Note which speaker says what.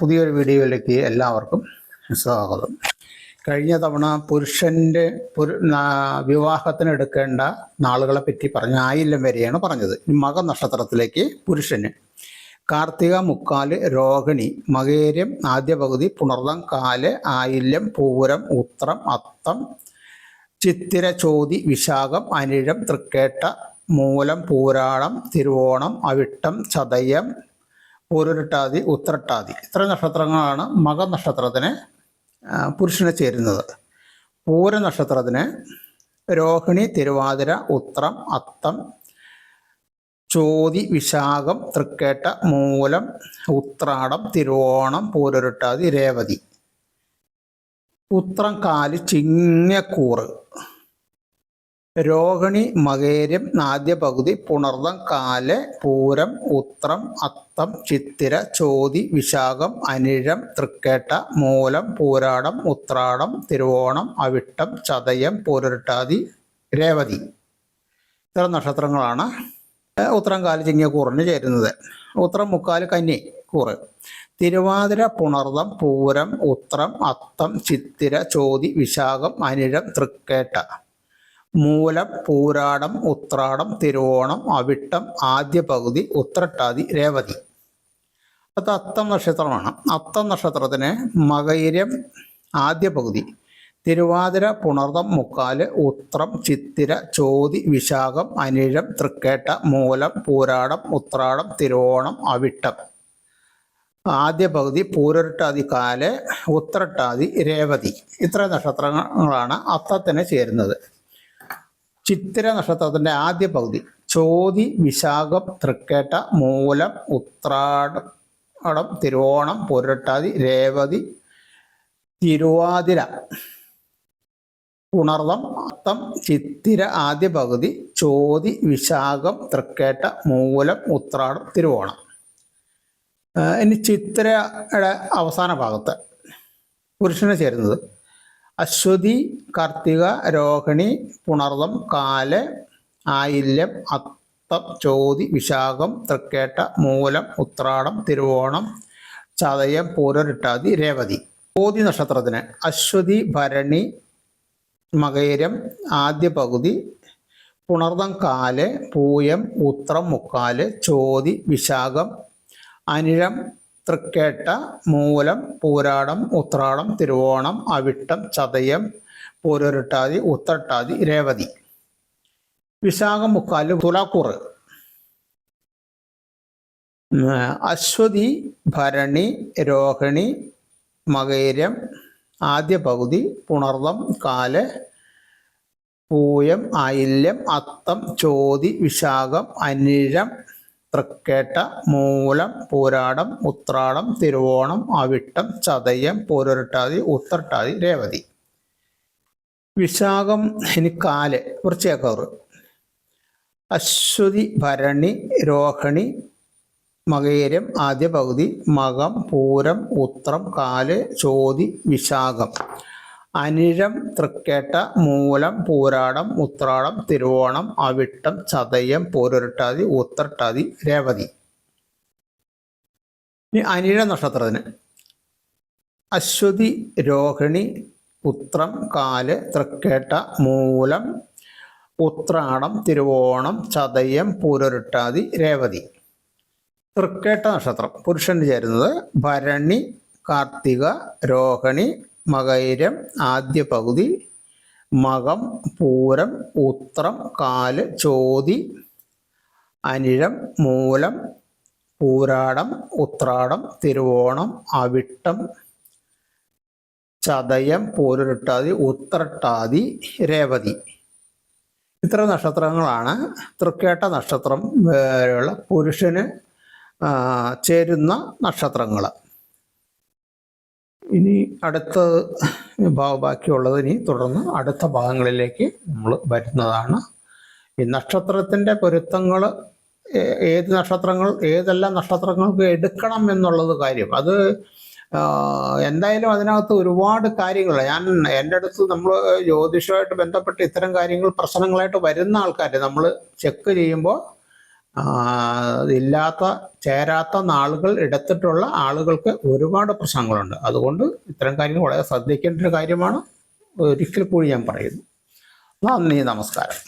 Speaker 1: പുതിയൊരു വീഡിയോയിലേക്ക് എല്ലാവർക്കും സ്വാഗതം. കഴിഞ്ഞ തവണ പുരുഷന്റെ വിവാഹത്തിന് എടുക്കേണ്ട നാളുകളെ പറ്റി പറഞ്ഞ ആയില്യം വരെയാണ് പറഞ്ഞത്. മക നക്ഷത്രത്തിലേക്ക് പുരുഷന്. കാർത്തിക മുക്കാൽ രോഹിണി മകേര്യം ആദ്യ പകുതി പുണർദം കാൽ ആയില്യം പൂരം ഉത്രം അത്തം ചിത്തിര ചോതി വിശാഖം അനിഴം തൃക്കേട്ട മൂലം പൂരാളം തിരുവോണം അവിട്ടം ചതയം പൂരുരുട്ടാതി ഉത്രട്ടാതി. ഇത്ര നക്ഷത്രങ്ങളാണ് മക നക്ഷത്രത്തിന് പുരുഷനെ ചേരുന്നത്. പൂര നക്ഷത്രത്തിന് രോഹിണി തിരുവാതിര ഉത്രം അത്തം ചോതി വിശാഖം തൃക്കേട്ട മൂലം ഉത്രാടം തിരുവോണം പൂരുരുട്ടാതി രേവതി. ഉത്രം കാൽ ചിങ്ങക്കൂറ്. രോഹിണി മകേരം ആദ്യ പകുതി പുണർദം കാൽ പൂരം ഉത്രം അത്തം ചിത്തിര ചോതി വിശാഖം അനിഴം തൃക്കേട്ട മൂലം പൂരാടം ഉത്രാടം തിരുവോണം അവിട്ടം ചതയം പൂരട്ടാതി രേവതി. ഇത്ര നക്ഷത്രങ്ങളാണ് ഉത്രം കാൽ ചിങ്ങക്കൂറിന് ചേരുന്നത്. ഉത്രം മുക്കാൽ കന്നി കൂറ്. തിരുവാതിര പുണർദം പൂരം ഉത്രം അത്തം ചിത്തിര ചോതി വിശാഖം അനിഴം തൃക്കേട്ട. മൂലം പൂരാടം ഉത്രാടം തിരുവോണം അവിട്ടം ആദ്യ പകുതി ഉത്രട്ടാതി രേവതി. അത് അത്തം നക്ഷത്രമാണ്. അത്തം നക്ഷത്രത്തിന് മകൈര്യം ആദ്യ പകുതി തിരുവാതിര പുണർതം മുക്കാൽ ഉത്രം ചിത്തിര ചോതി വിശാഖം അനിഴം തൃക്കേട്ട മൂലം പൂരാടം ഉത്രാടം തിരുവോണം അവിട്ടം. ആദ്യ പകുതി പൂരട്ടാതി കാൽ ഉത്രട്ടാതി രേവതി. ഇത്ര നക്ഷത്രങ്ങളാണ് അത്തത്തിന് ചേരുന്നത്. ചിത്തിര നക്ഷത്രത്തിന്റെ ആദ്യ പകുതി. ചോതി വിശാഖം തൃക്കേട്ട മൂലം ഉത്രാടം തിരുവോണം പുരട്ടാതി രേവതി തിരുവാതിര. ഉണർവം അത്തം ചിത്തിര ആദ്യ പകുതി. ചോതി വിശാഖം തൃക്കേട്ട മൂലം ഉത്രാടം തിരുവോണം. ഇനി ചിത്തിരയുടെ അവസാന ഭാഗത്ത് പുരുഷനെ ചേരുന്നത്. അശ്വതി കാർത്തിക രോഹിണി പുണർതം കാൽ ആയില്യം അത്തം ചോതി വിശാഖം തൃക്കേട്ട മൂലം ഉത്രാടം തിരുവോണം ചതയം പൂരരിട്ടാതി രേവതി. ചോതി നക്ഷത്രത്തിന് അശ്വതി ഭരണി മകേരം ആദ്യ പകുതി പുണർദം കാൽ പൂയം ഉത്രം മുക്കാൽ ചോതി വിശാഖം അനിഴം തൃക്കേട്ട മൂലം പൂരാടം ഉത്രാടം തിരുവോണം അവിട്ടം ചതയം പൂരൊരുട്ടാതി ഉത്രട്ടാതി രേവതി. വിശാഖം മുക്കാൽ തുലാക്കുറ് അശ്വതി ഭരണി രോഹിണി മകൈരം ആദ്യ പകുതി പുണർദം കാൽ പൂയം ആയില്യം അത്തം ചോതി വിശാഖം അനിഴം തൃക്കേട്ട മൂലം പൂരാടം ഉത്രാടം തിരുവോണം അവിട്ടം ചതയം പൂരൊരട്ടാതി ഉത്രട്ടാതി രേവതി. വിശാഖം ഇനി കാൽ വൃശ്ചേക്കറ് അശ്വതി ഭരണി രോഹിണി മകേരം ആദ്യ പകുതി മകം പൂരം ഉത്രം കാൽ ചോതി വിശാഖം. അനിഴം തൃക്കേട്ട മൂലം പൂരാടം ഉത്രാടം തിരുവോണം അവിട്ടം ചതയം പോരുരട്ടാതി ഉത്രട്ടാതി രേവതി. ഇനി അനിഴ നക്ഷത്രത്തിന്. അശ്വതി രോഹിണി ഉത്രം കാൽ തൃക്കേട്ട മൂലം ഉത്രാടം തിരുവോണം ചതയം പൂരൊരുട്ടാതി രേവതി. തൃക്കേട്ട നക്ഷത്രം. പുരുഷന് ചേരുന്നത് ഭരണി കാർത്തിക രോഹിണി മകൈരം ആദ്യ പകുതി മകം പൂരം ഉത്രം കാൽ ചോതി അനിഴം മൂലം പൂരാടം ഉത്രാടം തിരുവോണം അവിട്ടം ചതയം പോരുരട്ടാതി ഉത്രട്ടാതി രേവതി. ഇത്ര നക്ഷത്രങ്ങളാണ് തൃക്കേട്ട നക്ഷത്രം വരെയുള്ള പുരുഷന് ചേരുന്ന നക്ഷത്രങ്ങൾ ഇനി അടുത്ത ബാക്കിയുള്ളത് ഇനി തുടർന്ന് അടുത്ത ഭാഗങ്ങളിലേക്ക് നമ്മൾ വരുന്നതാണ്. ഈ നക്ഷത്രത്തിന്റെ പൊരുത്തങ്ങൾ ഏത് നക്ഷത്രങ്ങൾ ഏതെല്ലാം നക്ഷത്രങ്ങൾക്ക് എടുക്കണം എന്നുള്ളത് കാര്യം. അത് എന്തായാലും അതിനകത്ത് ഒരുപാട് കാര്യങ്ങൾ. ഞാൻ എന്റെ അടുത്ത് നമ്മൾ ജ്യോതിഷമായിട്ട് ബന്ധപ്പെട്ട് ഇത്തരം കാര്യങ്ങൾ പ്രശ്നങ്ങളായിട്ട് വരുന്ന ആൾക്കാർ നമ്മൾ ചെക്ക് ചെയ്യുമ്പോൾ ഇല്ലാത്ത ചേരാത്ത നാളുകൾ എടുത്തിട്ടുള്ള ആളുകൾക്ക് ഒരുപാട് പ്രശ്നങ്ങളുണ്ട്. അതുകൊണ്ട് ഇത്തരം കാര്യങ്ങൾ വളരെ ശ്രദ്ധിക്കേണ്ട ഒരു കാര്യമാണ്. ഒരിക്കൽ കൂടി ഞാൻ പറയുന്നു. നന്ദി നമസ്കാരം.